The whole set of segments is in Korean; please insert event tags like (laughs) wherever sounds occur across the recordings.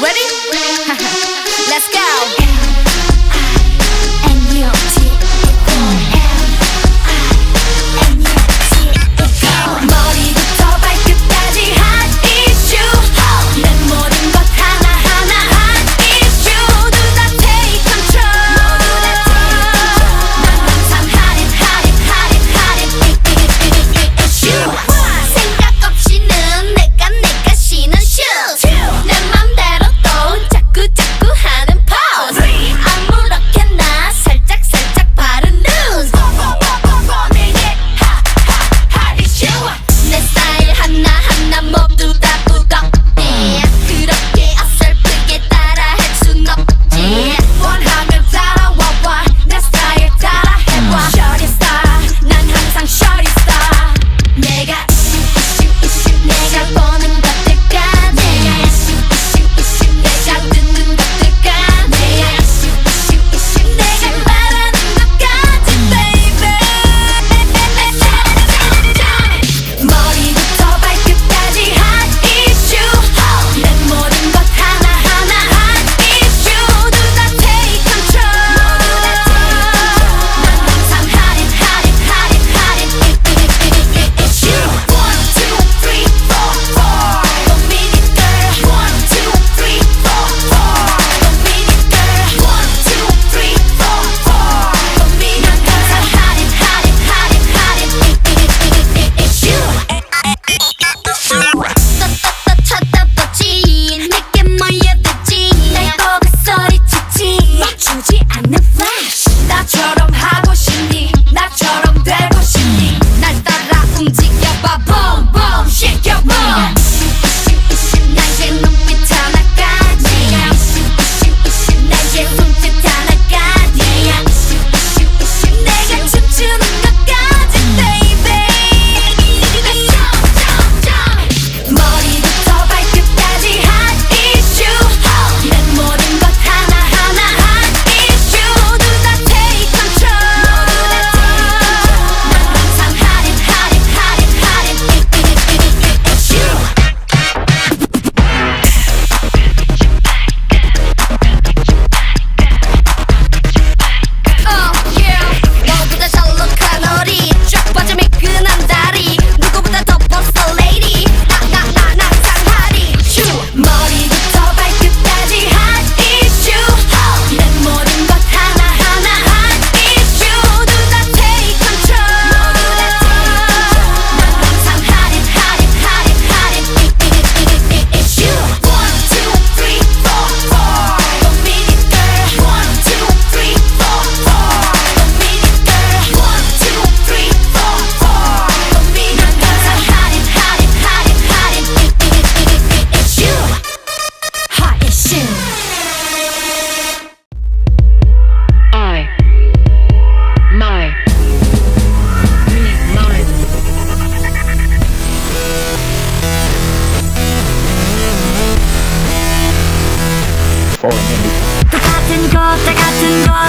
ready? (laughs) Let's go.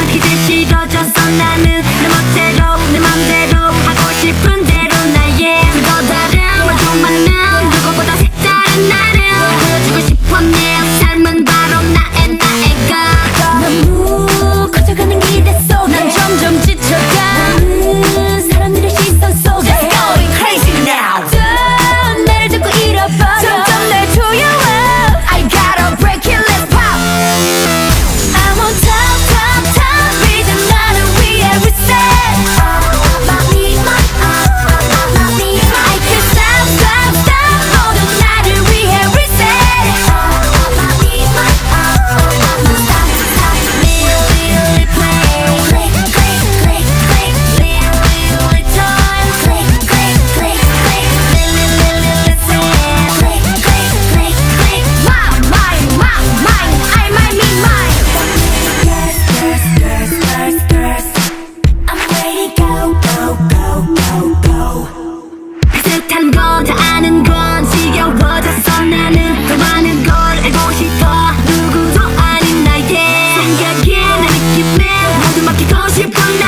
기대 싫어졌어 나는 뜻한 건 다 아는 건 지겨워졌어 나는 더 많은 걸 알고 싶어. 누구도 아닌 나에게 생각에 나 느낌에 모두 맡기고 싶은